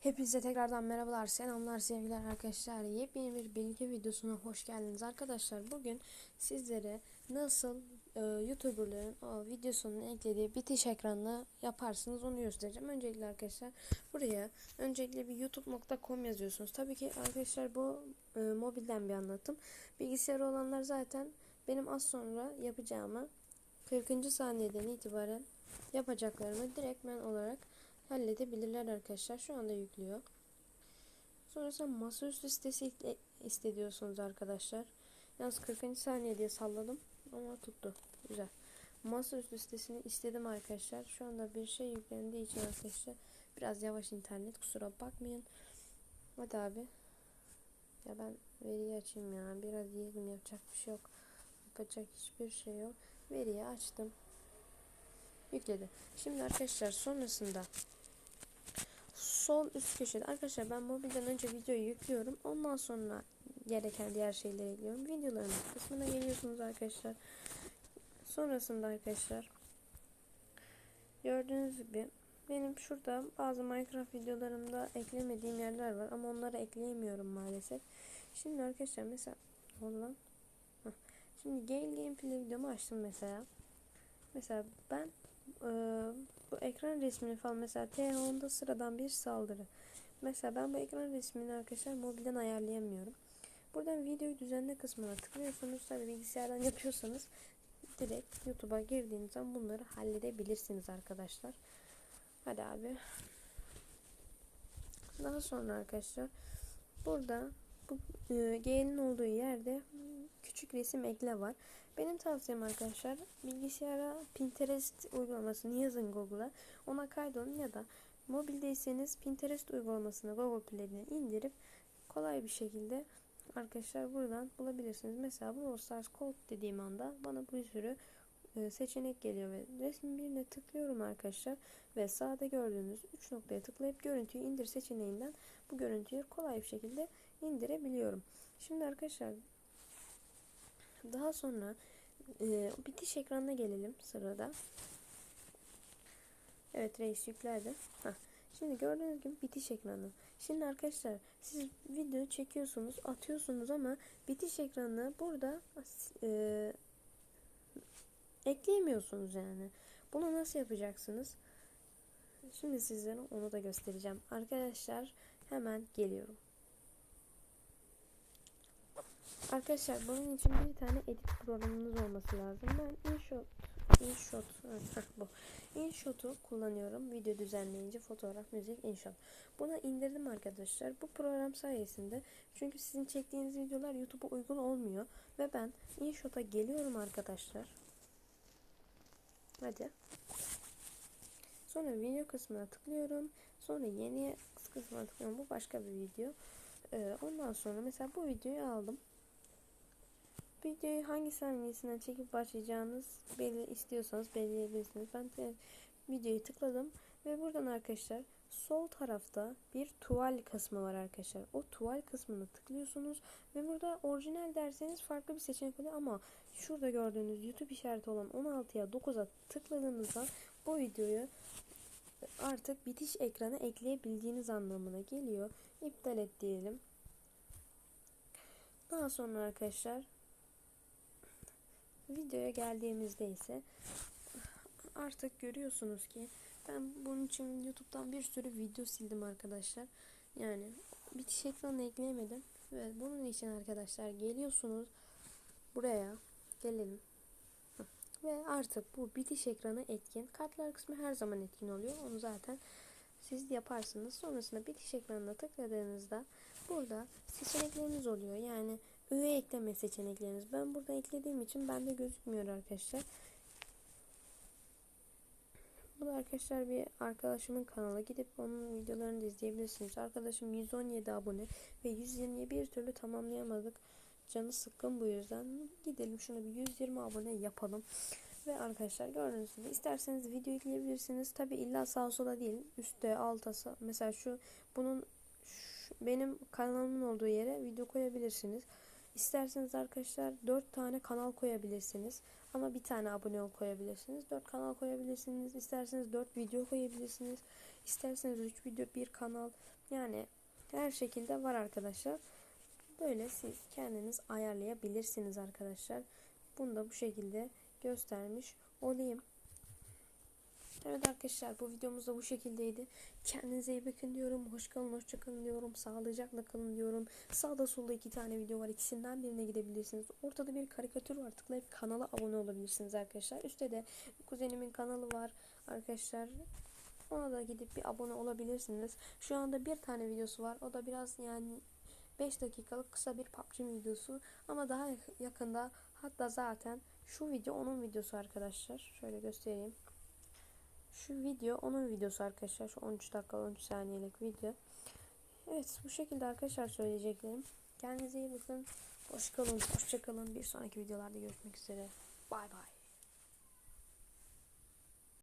Hepinize tekrardan merhabalar, selamlar, sevgiler arkadaşlar. Yepyeni bir bilgi videosuna hoş geldiniz arkadaşlar. Bugün sizlere nasıl e, YouTuber'ların o videosunun eklediği bitiş ekranını yaparsınız onu göstereceğim. Öncelikle arkadaşlar buraya öncelikle bir youtube.com yazıyorsunuz. Tabii ki arkadaşlar bu e, mobilden bir anlatım. Bilgisayarı olanlar zaten benim az sonra yapacağımı 40. saniyeden itibaren yapacaklarımı direktmen olarak halledebilirler arkadaşlar. Şu anda yüklüyor. Sonrasında masaüstü sitesi istediyorsunuz arkadaşlar. Yalnız 40. saniye diye salladım ama tuttu. Güzel. Masaüstü sitesini istedim arkadaşlar. Şu anda bir şey yüklendiği için arkadaşlar biraz yavaş internet kusura bakmayın. Hadi abi. Ya ben veriyi açayım ya. Biraz yiyelim yapacak bir şey yok. Yapacak hiçbir şey yok. Veriyi açtım. Yükledi. Şimdi arkadaşlar sonrasında sol üst köşede arkadaşlar ben mobilden önce videoyu yüklüyorum. Ondan sonra gereken diğer şeyleri ekliyorum. Videoların kısmına geliyorsunuz arkadaşlar. Sonrasında arkadaşlar gördüğünüz gibi benim şurada bazı Minecraft videolarımda eklemediğim yerler var ama onları ekleyemiyorum maalesef. Şimdi arkadaşlar mesela olan Şimdi Gale Gameplay videomu açtım mesela. Mesela ben bu ekran resmini falan mesela T10'da sıradan bir saldırı. Mesela ben bu ekran resmini arkadaşlar mobilden ayarlayamıyorum. Buradan videoyu düzenle kısmına tıklıyorsunuz. Tabi bilgisayardan yapıyorsanız direkt YouTube'a girdiğiniz zaman bunları halledebilirsiniz arkadaşlar. Hadi abi. Daha sonra arkadaşlar burada bu e, G'nin olduğu yerde küçük resim ekle var. Benim tavsiyem arkadaşlar bilgisayara Pinterest uygulamasını yazın Google'a. Ona kaydolun ya da mobildeyseniz Pinterest uygulamasını Google Play'den indirip kolay bir şekilde arkadaşlar buradan bulabilirsiniz. Mesela bu Stars Code dediğim anda bana bir sürü e, seçenek geliyor ve resmin birine tıklıyorum arkadaşlar ve sağda gördüğünüz 3 noktaya tıklayıp görüntüyü indir seçeneğinden bu görüntüyü kolay bir şekilde indirebiliyorum. Şimdi arkadaşlar daha sonra e, bitiş ekranına gelelim sırada. Evet reis yüklerdi. Heh. Şimdi gördüğünüz gibi bitiş ekranı. Şimdi arkadaşlar siz video çekiyorsunuz, atıyorsunuz ama bitiş ekranı burada e, ekleyemiyorsunuz yani. Bunu nasıl yapacaksınız? Şimdi sizlere onu da göstereceğim. Arkadaşlar hemen geliyorum. Arkadaşlar bunun için bir tane edit programınız olması lazım. Ben InShot InShot evet, bu. InShot'u kullanıyorum. Video düzenleyince fotoğraf, müzik, InShot. Buna indirdim arkadaşlar. Bu program sayesinde çünkü sizin çektiğiniz videolar YouTube'a uygun olmuyor ve ben InShot'a geliyorum arkadaşlar. Hadi. Sonra video kısmına tıklıyorum. Sonra yeni kısmına tıklıyorum. Bu başka bir video. Ee, ondan sonra mesela bu videoyu aldım. Videoyu hangi saniyesinden çekip başlayacağınız belli istiyorsanız belirleyebilirsiniz. Ben de videoyu tıkladım ve buradan arkadaşlar sol tarafta bir tuval kısmı var arkadaşlar. O tuval kısmını tıklıyorsunuz ve burada orijinal derseniz farklı bir seçenek oluyor ama şurada gördüğünüz YouTube işareti olan 16'ya 9'a tıkladığınızda bu videoyu artık bitiş ekranı ekleyebildiğiniz anlamına geliyor. İptal et diyelim. Daha sonra arkadaşlar Videoya geldiğimizde ise artık görüyorsunuz ki ben bunun için YouTube'dan bir sürü video sildim arkadaşlar. Yani bitiş ekranı ekleyemedim. Ve bunun için arkadaşlar geliyorsunuz buraya gelelim. Ve artık bu bitiş ekranı etkin. Kartlar kısmı her zaman etkin oluyor. Onu zaten siz yaparsınız. Sonrasında bitiş ekranına tıkladığınızda burada seçenekleriniz oluyor. Yani üye ekleme seçenekleriniz. Ben burada eklediğim için bende gözükmüyor arkadaşlar. Bu da arkadaşlar bir arkadaşımın kanala gidip onun videolarını da izleyebilirsiniz. Arkadaşım 117 abone ve 120'ye bir türlü tamamlayamadık. Canı sıkkın bu yüzden. Gidelim şunu bir 120 abone yapalım. Ve arkadaşlar gördüğünüz gibi isterseniz video ekleyebilirsiniz. Tabi illa sağ sola değil. Üstte alta mesela şu bunun şu, benim kanalımın olduğu yere video koyabilirsiniz. İsterseniz arkadaşlar 4 tane kanal koyabilirsiniz. Ama bir tane abone ol koyabilirsiniz. 4 kanal koyabilirsiniz. İsterseniz 4 video koyabilirsiniz. İsterseniz 3 video bir kanal. Yani her şekilde var arkadaşlar. Böyle siz kendiniz ayarlayabilirsiniz arkadaşlar. Bunu da bu şekilde göstermiş olayım. Evet arkadaşlar bu videomuz da bu şekildeydi. Kendinize iyi bakın diyorum. Hoş kalın, hoşça kalın diyorum. Sağlıcakla kalın diyorum. Sağda solda iki tane video var. İkisinden birine gidebilirsiniz. Ortada bir karikatür var. Tıklayıp kanala abone olabilirsiniz arkadaşlar. Üstte de kuzenimin kanalı var arkadaşlar. Ona da gidip bir abone olabilirsiniz. Şu anda bir tane videosu var. O da biraz yani 5 dakikalık kısa bir PUBG videosu. Ama daha yakında hatta zaten şu video onun videosu arkadaşlar. Şöyle göstereyim. Şu video onun videosu arkadaşlar. Şu 13 dakika 13 saniyelik video. Evet bu şekilde arkadaşlar söyleyeceklerim. Kendinize iyi bakın. Hoş kalın. Hoşça kalın. Bir sonraki videolarda görüşmek üzere. Bay bay.